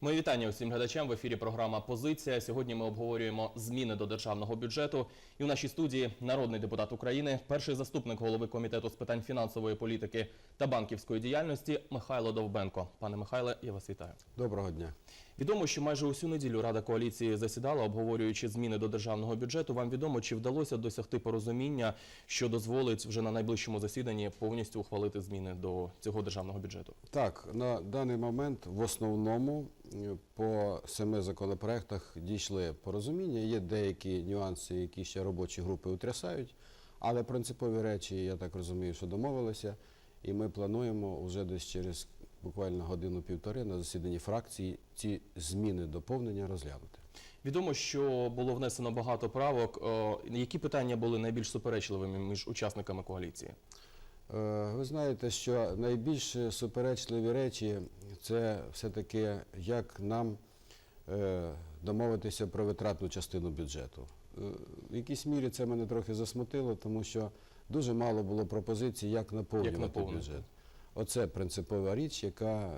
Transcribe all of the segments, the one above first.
Мої вітання усім глядачам в ефірі. Програма Позиція. Сьогодні ми обговорюємо зміни до державного бюджету. І в нашій студії народний депутат України, перший заступник голови комітету з питань фінансової політики та банківської діяльності Михайло Довбенко. Пане Михайле, я вас вітаю. Доброго дня. Відомо, що майже усю неділю Рада коаліції засідала, обговорюючи зміни до державного бюджету. Вам відомо, чи вдалося досягти порозуміння, що дозволить вже на найближчому засіданні повністю ухвалити зміни до цього державного бюджету? Так, на даний момент в основному е, по семи законопроектах дійшли порозуміння. Є деякі нюанси, які ще робочі групи утрясають, але принципові речі, я так розумію, що домовилися. І ми плануємо вже десь через буквально годину-півтори на засіданні фракції ці зміни доповнення розглянути. Відомо, що було внесено багато правок. Які питання були найбільш суперечливими між учасниками коаліції? Е, Ви знаєте, що найбільш суперечливі речі це все-таки як нам е, домовитися про витратну частину бюджету. Е, В якійсь мірі це мене трохи засмутило, тому що дуже мало було пропозицій, як наповнювати наповнити. бюджет. Оце принципова річ, яка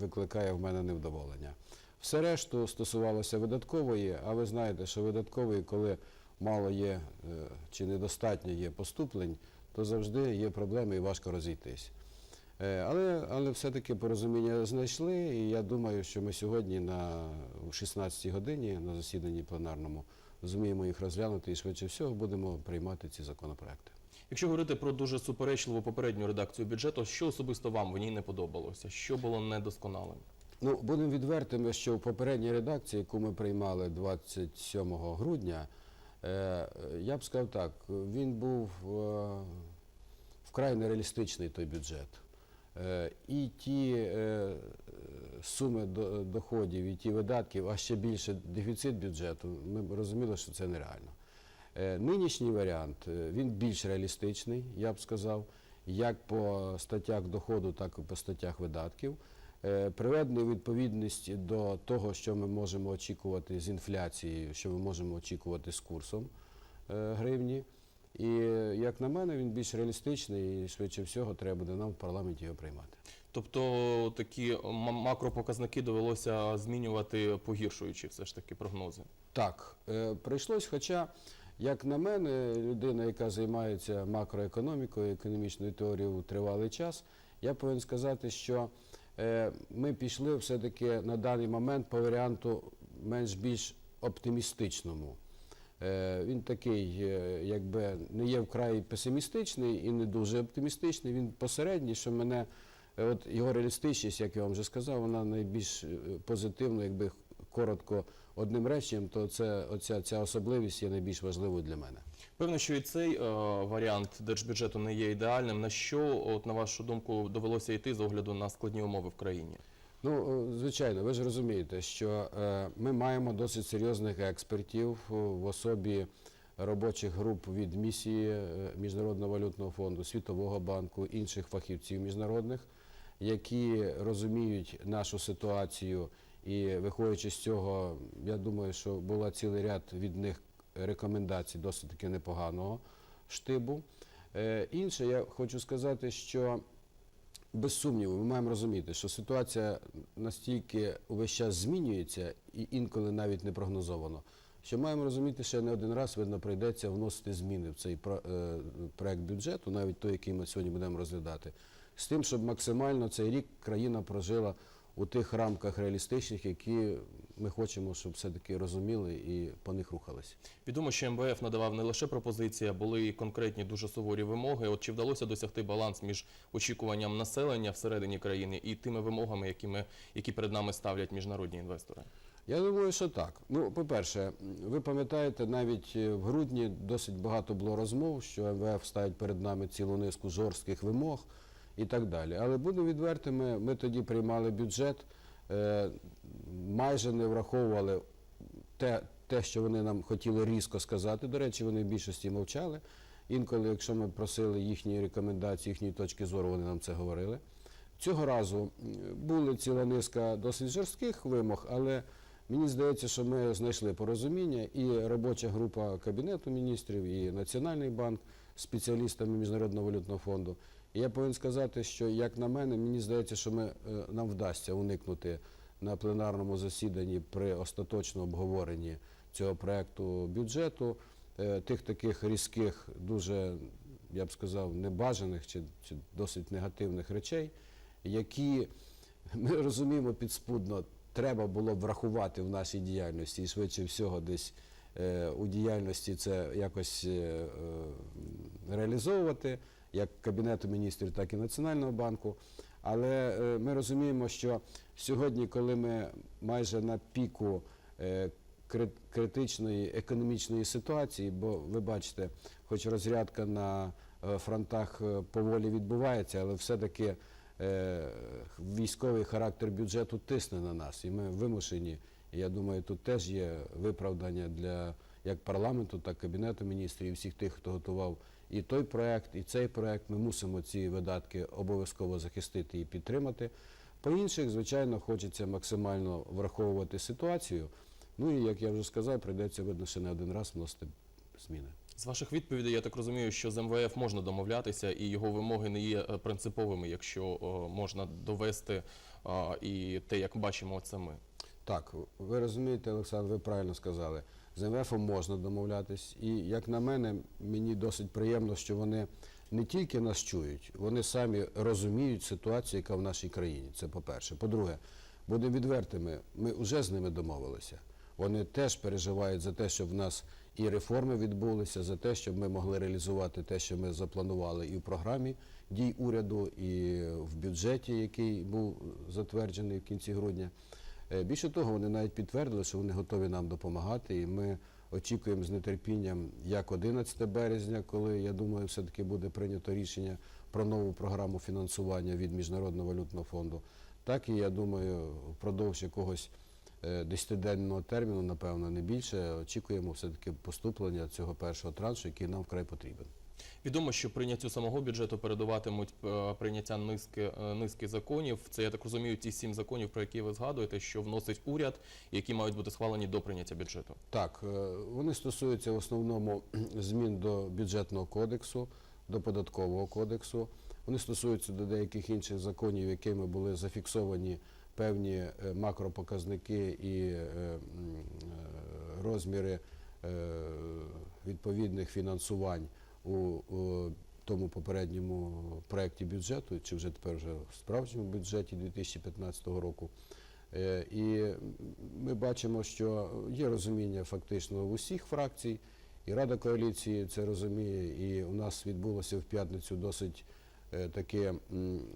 викликає в мене невдоволення. Все решту стосувалося видаткової, а ви знаєте, що видаткової, коли мало є е, чи недостатньо є поступлень, то завжди є проблеми і важко розійтись. Е, Але, але все-таки порозуміння знайшли, і я думаю, що ми сьогодні на о 16 годині на засіданні пленарному зуміємо їх розглянути і швидше всього будемо приймати ці законопроекти. Якщо говорити про дуже суперечливу попередню редакцію бюджету, що особисто вам в ній не подобалося? Що було недосконалим? Ну, будемо відвертими, що в попередній редакції, яку ми приймали 27 грудня, е, я б сказав так, він був е, вкрай нереалістичний той бюджет. Е, І ті е, суми до- доходів, і ті видатків, а ще більше дефіцит бюджету, ми розуміли, що це нереально. Е, Нинішній варіант е, він більш реалістичний, я б сказав, як по статтях доходу, так і по статтях видатків. Е, Приведений відповідність до того, що ми можемо очікувати з інфляцією, що ми можемо очікувати з курсом гривні. І як на мене, він більш реалістичний і швидше всього треба буде нам в парламенті його приймати. Тобто такі макропоказники довелося змінювати, погіршуючи все ж таки прогнози. Так, прийшлось, хоча, як на мене, людина, яка займається макроекономікою, економічною теорією тривалий час, я повинен сказати, що е, ми пішли все-таки на даний момент по варіанту менш-більш оптимістичному. Е, Він такий, е, якби не є вкрай песимістичний і не дуже оптимістичний. Він посередній, що мене, от його реалістичність, як я вам вже сказав, вона найбільш позитивна, якби коротко одним реченням, то це оця ця особливість є найбільш важливою для мене. Певно, що і цей е, варіант держбюджету не є ідеальним. На що, от на вашу думку, довелося йти з огляду на складні умови в країні? Ну, е, звичайно, ви ж розумієте, що е, ми маємо досить серйозних експертів е, в особі робочих груп від місії Міжнародного валютного фонду, Світового банку, інших фахівців міжнародних, які розуміють нашу ситуацію. І виходячи з цього, я думаю, що була цілий ряд від них рекомендацій досить таки непоганого штибу. Е, Інше, я хочу сказати, що без сумніву, ми маємо розуміти, що ситуація настільки увесь час змінюється і інколи навіть не прогнозовано. Що маємо розуміти, що не один раз видно прийдеться вносити зміни в цей е, проект бюджету, навіть той, який ми сьогодні будемо розглядати, з тим, щоб максимально цей рік країна прожила у тих рамках реалістичних, які ми хочемо, щоб все-таки розуміли і по них рухалися. Відомо, що МВФ надавав не лише пропозиції, а були і конкретні дуже суворі вимоги. От чи вдалося досягти баланс між очікуванням населення всередині країни і тими вимогами, які, ми, які перед нами ставлять міжнародні інвестори? Я думаю, що так. Ну, по-перше, ви пам'ятаєте, навіть е, в грудні досить багато було розмов, що МВФ ставить перед нами цілу низку жорстких вимог і так далі. Але будемо відвертими, ми тоді приймали бюджет, е, майже не враховували те, те, що вони нам хотіли різко сказати. До речі, вони в більшості мовчали. Інколи, якщо ми просили їхні рекомендації, їхні точки зору, вони нам це говорили. Цього разу м, були ціла низка досить жорстких вимог, але мені здається, що ми знайшли порозуміння, і робоча група Кабінету міністрів, і Національний банк з спеціалістами Міжнародного валютного фонду. Я повинен сказати, що як на мене, мені здається, що ми, е, нам вдасться уникнути на пленарному засіданні при остаточному обговоренні цього проекту бюджету е, тих таких різких, дуже я б сказав, небажаних чи, чи досить негативних речей, які ми розуміємо підспудно, треба було б врахувати в нашій діяльності. І швидше всього десь е, у діяльності це якось е, е, реалізовувати як Кабінету міністрів, так і Національного банку. Але е, ми розуміємо, що сьогодні, коли ми майже на піку е, критичної економічної ситуації, бо ви бачите, хоч розрядка на е, фронтах поволі відбувається, але все-таки військовий характер бюджету тисне на нас, і ми вимушені. Я думаю, тут теж є виправдання для як парламенту, так і кабінету міністрів і всіх тих, хто готував і той проект, і цей проект. Ми мусимо ці видатки обов'язково захистити і підтримати. По інших, звичайно, хочеться максимально враховувати ситуацію. Ну і як я вже сказав, прийдеться видно ще не один раз вносити зміни. З ваших відповідей я так розумію, що з МВФ можна домовлятися, і його вимоги не є е, принциповими, якщо е, можна довести е, і те, як бачимо це ми. Так, ви розумієте, Олександр, ви правильно сказали. З МВФ можна домовлятись. І як на мене, мені досить приємно, що вони не тільки нас чують, вони самі розуміють ситуацію, яка в нашій країні. Це по-перше. По-друге, будемо відвертими, ми вже з ними домовилися. Вони теж переживають за те, щоб в нас і реформи відбулися, за те, щоб ми могли реалізувати те, що ми запланували і в програмі дій уряду, і в бюджеті, який був затверджений в кінці грудня. Е, Більше того, вони навіть підтвердили, що вони готові нам допомагати, і ми очікуємо з нетерпінням як 11 березня, коли я думаю, все-таки буде прийнято рішення про нову програму фінансування від Міжнародного валютного фонду, так і я думаю, впродовж якогось е, десятиденного терміну, напевно, не більше, очікуємо все-таки поступлення цього першого траншу, який нам вкрай потрібен. Відомо, що прийняттю самого бюджету передуватимуть е, прийняття низки, е, низки законів. Це я так розумію, ті сім законів, про які ви згадуєте, що вносить уряд, які мають бути схвалені до прийняття бюджету. Так, е, вони стосуються в основному змін до бюджетного кодексу, до податкового кодексу. Вони стосуються до деяких інших законів, якими були зафіксовані певні макропоказники і розміри відповідних фінансувань у, тому попередньому проєкті бюджету, чи вже тепер вже в справжньому бюджеті 2015 року. Е, І ми бачимо, що є розуміння фактично в усіх фракцій, і Рада коаліції це розуміє, і у нас відбулося в п'ятницю досить е, таке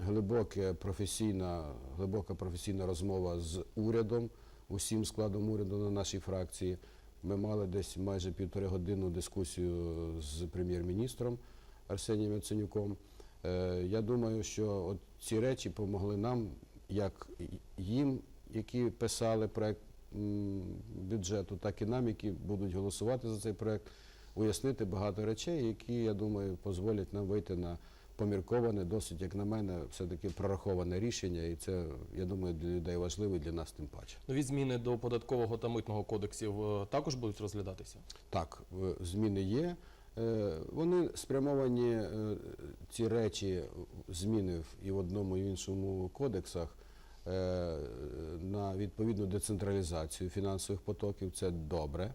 глибоке професійна, глибока професійна розмова з урядом, усім складом уряду на нашій фракції. Ми мали десь майже півтори годинну дискусію з прем'єр-міністром Арсенієм Яценюком. Е, Я думаю, що ці речі допомогли нам, як їм, які писали проект м, бюджету, так і нам, які будуть голосувати за цей проект, уяснити багато речей, які, я думаю, дозволять нам вийти на помірковане, досить, як на мене, все-таки прораховане рішення, і це, я думаю, для людей важливо і для нас тим паче. Нові зміни до податкового та митного кодексів е, також будуть розглядатися. Так, зміни є. Е, Вони спрямовані, е, ці речі, зміни і в одному, і в іншому кодексах на відповідну децентралізацію фінансових потоків. Це добре.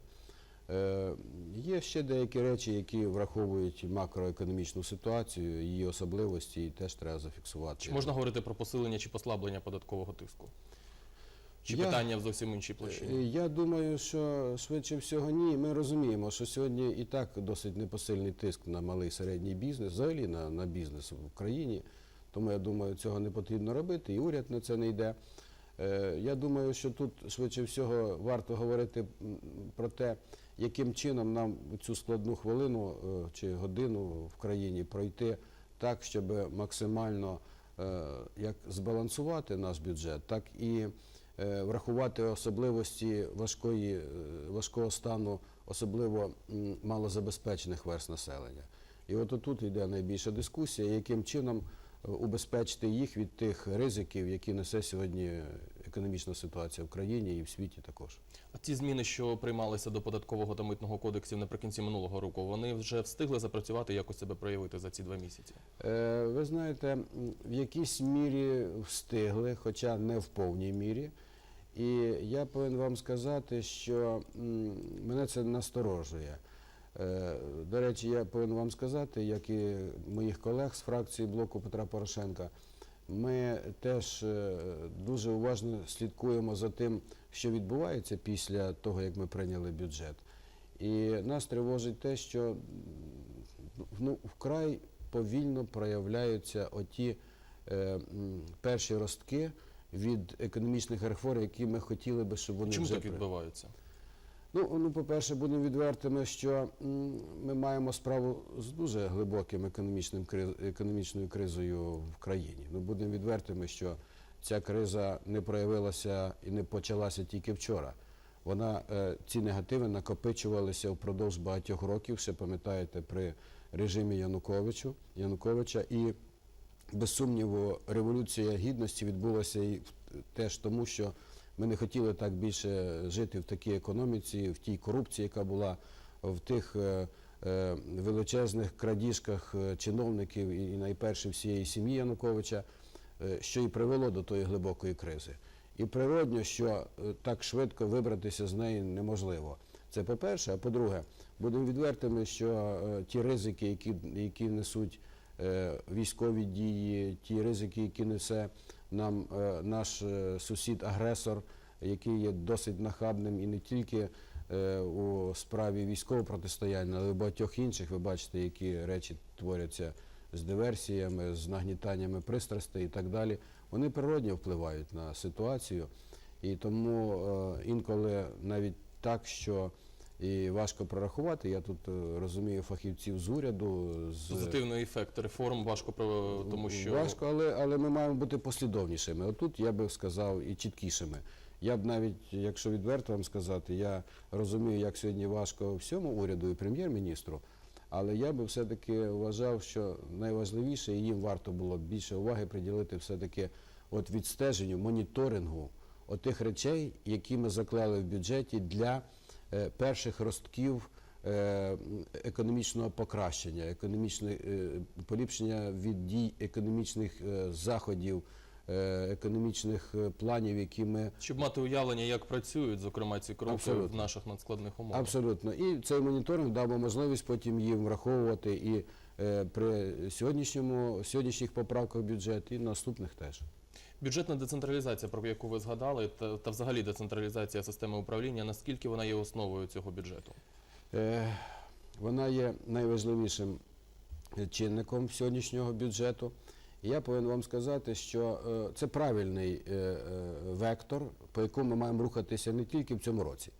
Е, Є ще деякі речі, які враховують макроекономічну ситуацію, її особливості, і теж треба зафіксувати. Чи можна говорити про посилення чи послаблення податкового тиску? Чи Я- питання в зовсім іншій площині? Е, Я думаю, що швидше всього ні. Ми розуміємо, що сьогодні і так досить непосильний тиск на малий середній бізнес, взагалі на, на бізнес в Україні. Тому я думаю, цього не потрібно робити, і уряд на це не йде. Е, Я думаю, що тут швидше всього варто говорити про те, яким чином нам цю складну хвилину е, чи годину в країні пройти так, щоб максимально е, як збалансувати наш бюджет, так і врахувати особливості важкої, важкого стану, особливо малозабезпечених верст населення. І от тут йде найбільша дискусія, яким чином убезпечити їх від тих ризиків, які несе сьогодні економічна ситуація в країні і в світі також. А ті зміни, що приймалися до податкового та митного кодексів наприкінці минулого року, вони вже встигли запрацювати, якось себе проявити за ці два місяці. Е, Ви знаєте, в якійсь мірі встигли, хоча не в повній мірі. І я повинен вам сказати, що мене це насторожує. Е, До речі, я повинен вам сказати, як і моїх колег з фракції блоку Петра Порошенка, ми теж е, дуже уважно слідкуємо за тим, що відбувається після того, як ми прийняли бюджет. І нас тривожить те, що ну, вкрай повільно проявляються оті е, перші ростки від економічних реформ, які ми хотіли би, щоб вони Чому вже так відбувається? Ну, ну, по-перше, будемо відвертими, що ми маємо справу з дуже глибоким економічним економічною кризою в країні. Ну, будемо відвертими, що ця криза не проявилася і не почалася тільки вчора. Вона, е, ці негативи накопичувалися впродовж багатьох років, ще пам'ятаєте, при режимі Януковичу, Януковича. І без сумніву, революція гідності відбулася і теж тому, що ми не хотіли так більше жити в такій економіці, в тій корупції, яка була, в тих е, е, величезних крадіжках е, чиновників і, найперше всієї сім'ї Януковича, що і привело до тої глибокої кризи. І природньо, що так швидко вибратися з неї неможливо. Це по-перше, а по-друге, будемо відвертими, що ті ризики, які, які несуть військові дії, ті ризики, які несе нам е, наш е, сусід-агресор, який є досить нахабним і не тільки е, у справі військового протистояння, але й багатьох інших. Ви бачите, які речі творяться з диверсіями, з нагнітаннями пристрастей і так далі. Вони природньо впливають на ситуацію. І тому інколи навіть так, що і важко прорахувати. Я тут е, розумію фахівців з уряду, з Позитивний ефект реформ важко про тому, що Важко, але, але ми маємо бути послідовнішими. Отут я би сказав і чіткішими. Я б навіть, якщо відверто вам сказати, я розумію, як сьогодні важко всьому уряду і прем'єр-міністру, але я би все-таки вважав, що найважливіше, і їм варто було б більше уваги приділити все-таки от відстеженню, моніторингу отих речей, які ми заклали в бюджеті для перших ростків е, економічного покращення, економічне е, поліпшення від дій економічних е, заходів, е, економічних е, планів, які ми щоб мати уявлення, як працюють, зокрема ці кроки Абсолютно. в наших надскладних умовах. абсолютно. І цей моніторинг дав би можливість потім їм враховувати і е, при сьогоднішньому сьогоднішніх поправках в бюджет, і наступних теж. Бюджетна децентралізація, про яку ви згадали, та, та взагалі децентралізація системи управління, наскільки вона є основою цього бюджету? Е, Вона є найважливішим чинником сьогоднішнього бюджету. Я повинен вам сказати, що е, це правильний е, е, вектор, по якому ми маємо рухатися не тільки в цьому році.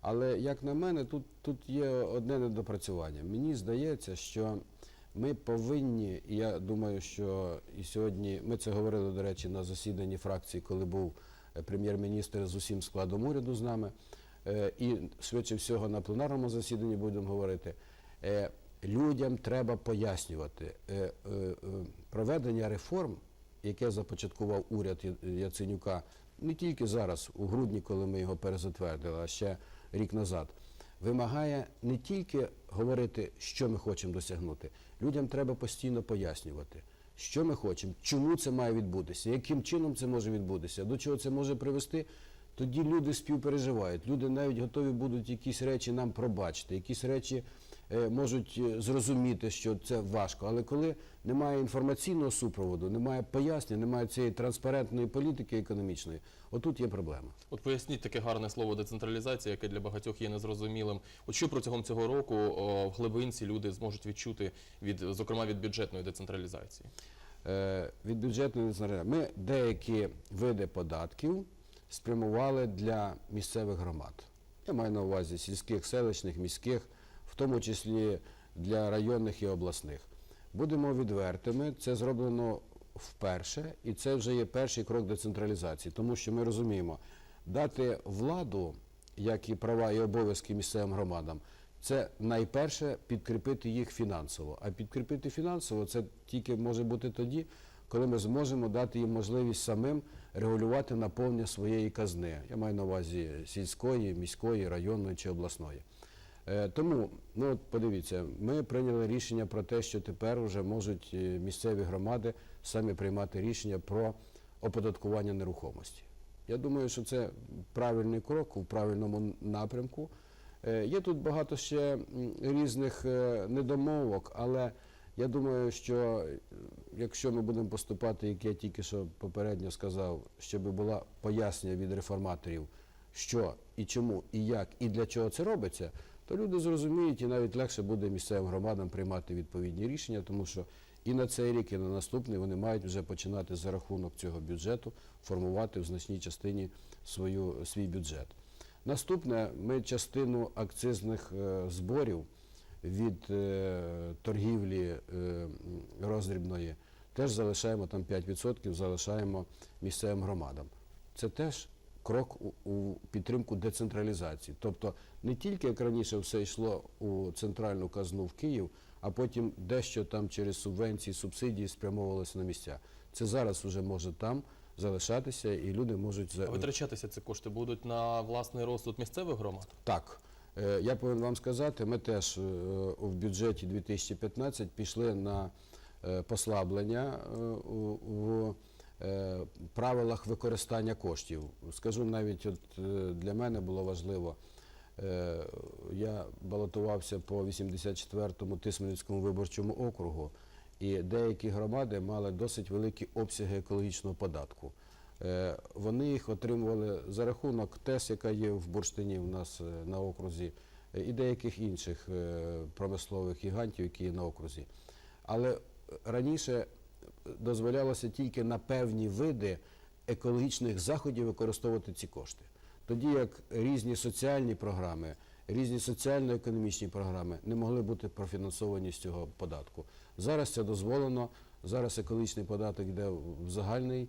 Але, як на мене, тут, тут є одне недопрацювання. Мені здається, що ми повинні, і я думаю, що і сьогодні ми це говорили, до речі, на засіданні фракції, коли був е, прем'єр-міністр з усім складом уряду з нами. Е, І швидше всього на пленарному засіданні будемо говорити. Е, Людям треба пояснювати проведення реформ, яке започаткував уряд Яценюка, не тільки зараз, у грудні, коли ми його перезатвердили, а ще рік назад, вимагає не тільки говорити, що ми хочемо досягнути. Людям треба постійно пояснювати, що ми хочемо, чому це має відбутися, яким чином це може відбутися, до чого це може привести. Тоді люди співпереживають. Люди навіть готові будуть якісь речі нам пробачити, якісь речі можуть е, зрозуміти, що це важко. Але коли немає інформаційного супроводу, немає пояснень, немає цієї транспарентної політики економічної, отут є проблема. От поясніть таке гарне слово децентралізація, яке для багатьох є незрозумілим. От що протягом цього року о, в глибинці люди зможуть відчути від, зокрема, від бюджетної децентралізації? Е, від бюджетної децентралізації. Ми деякі види податків спрямували для місцевих громад. Я маю на увазі сільських, селищних, міських, тому числі для районних і обласних. Будемо відвертими, це зроблено вперше, і це вже є перший крок децентралізації, тому що ми розуміємо, дати владу, як і права і обов'язки місцевим громадам, це найперше підкріпити їх фінансово. А підкріпити фінансово це тільки може бути тоді, коли ми зможемо дати їм можливість самим регулювати наповнення своєї казни. Я маю на увазі сільської, міської, районної чи обласної. Е, Тому, ну от подивіться, ми прийняли рішення про те, що тепер вже можуть е, місцеві громади самі приймати рішення про оподаткування нерухомості. Я думаю, що це правильний крок у правильному напрямку. Е, Є тут багато ще різних недомовок, але я думаю, що якщо ми будемо поступати, як я тільки що попередньо сказав, щоб була пояснення від реформаторів, що і чому, і як, і для чого це робиться, то люди зрозуміють і навіть легше буде місцевим громадам приймати відповідні рішення, тому що і на цей рік, і на наступний вони мають вже починати за рахунок цього бюджету формувати в значній частині свою, свій бюджет. Наступне, ми частину акцизних е, зборів від е, торгівлі е, роздрібної теж залишаємо там 5% залишаємо місцевим громадам. Це теж крок у, у підтримку децентралізації. Тобто не тільки як раніше все йшло у центральну казну в Київ, а потім дещо там через субвенції, субсидії спрямовувалося на місця. Це зараз вже може там залишатися, і люди можуть за А витрачатися ці кошти будуть на власний розсуд місцевих громад? так. Е, Я повинен вам сказати, ми теж е, в бюджеті 2015 пішли на е, послаблення е, у- в правилах використання коштів. Скажу навіть, от е, для мене було важливо. е, Я балотувався по 84-му Тисменівському виборчому округу, і деякі громади мали досить великі обсяги екологічного податку. Е, Вони їх отримували за рахунок ТЕС, яка є в Бурштині у нас е, на окрузі, е, і деяких інших е, промислових гігантів, які є на окрузі. Але раніше дозволялося тільки на певні види екологічних заходів використовувати ці кошти. Тоді як різні соціальні програми, різні соціально-економічні програми не могли бути профінансовані з цього податку. Зараз це дозволено. Зараз екологічний податок йде в загальний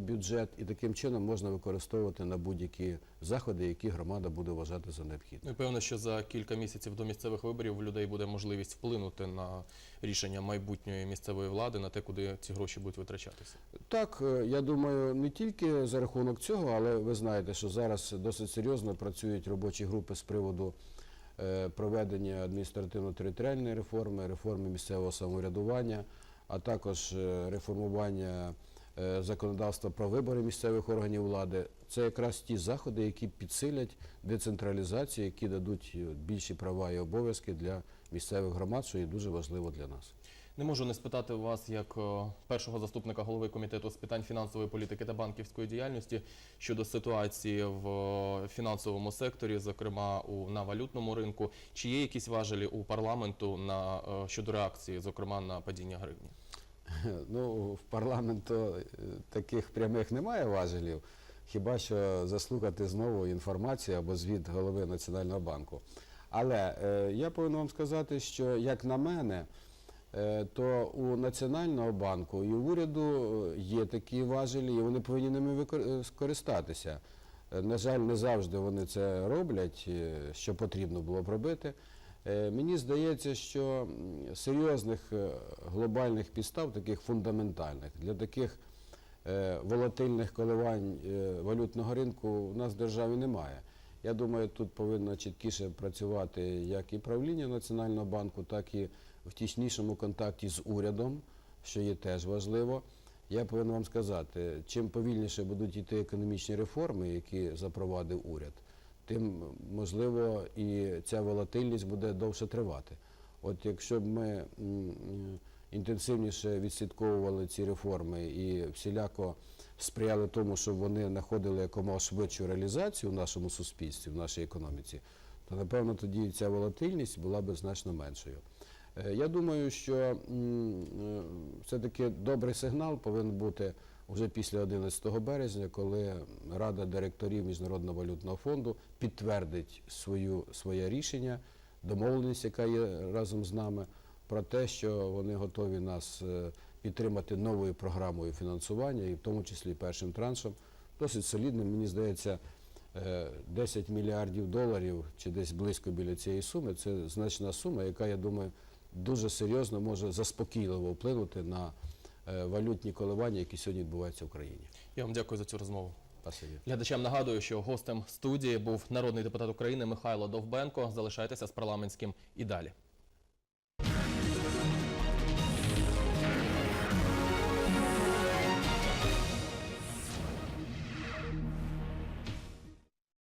бюджет, і таким чином можна використовувати на будь-які заходи, які громада буде вважати за необхідне. Ну певно, що за кілька місяців до місцевих виборів у людей буде можливість вплинути на рішення майбутньої місцевої влади, на те, куди ці гроші будуть витрачатися. Так, е, я думаю, не тільки за рахунок цього, але ви знаєте, що зараз досить серйозно працюють робочі групи з приводу е, проведення адміністративно-територіальної реформи, реформи місцевого самоврядування, а також е, реформування е, законодавства про вибори місцевих органів влади. Це якраз ті заходи, які підсилять децентралізацію, які дадуть е, більші права і обов'язки для місцевих громад, що є дуже важливо для нас. Не можу не спитати у вас, як першого заступника голови комітету з питань фінансової політики та банківської діяльності щодо ситуації в фінансовому секторі, зокрема у на валютному ринку. Чи є якісь важелі у парламенту на щодо реакції, зокрема на падіння гривні? Ну, в парламенту е, таких прямих немає важелів, хіба що заслухати знову інформацію або звіт голови Національного банку. Але е, я повинен вам сказати, що як на мене, е, то у Національного банку і у уряду е, є такі важелі, і вони повинні ними е, скористатися. На жаль, не завжди вони це роблять, що потрібно було б робити. Е, Мені здається, що серйозних е, глобальних підстав, таких фундаментальних, для таких е, волатильних коливань валютного ринку у нас в державі немає. Я думаю, тут повинно чіткіше працювати як і правління Національного банку, так і в тіснішому контакті з урядом, що є теж важливо. Я повинен вам сказати, чим повільніше будуть йти економічні реформи, які запровадив уряд, тим можливо і ця волатильність буде довше тривати. От якщо б ми інтенсивніше відслідковували ці реформи і всіляко сприяли тому, щоб вони знаходили якомога швидшу реалізацію в нашому суспільстві, в нашій економіці, то напевно тоді ця волатильність була б значно меншою. Е, Я думаю, що е, все-таки добрий сигнал повинен бути вже після 11 березня, коли Рада директорів Міжнародного валютного фонду підтвердить свою, своє рішення, домовленість, яка є разом з нами, про те, що вони готові нас е, підтримати новою програмою фінансування, і в тому числі першим траншем, досить солідним, мені здається, е, 10 мільярдів доларів чи десь близько біля цієї суми. Це значна сума, яка, я думаю, дуже серйозно може заспокійливо вплинути на е, валютні коливання, які сьогодні відбуваються в країні. Я вам дякую за цю розмову. Спасибі. Глядачам нагадую, що гостем студії був народний депутат України Михайло Довбенко. Залишайтеся з парламентським і далі.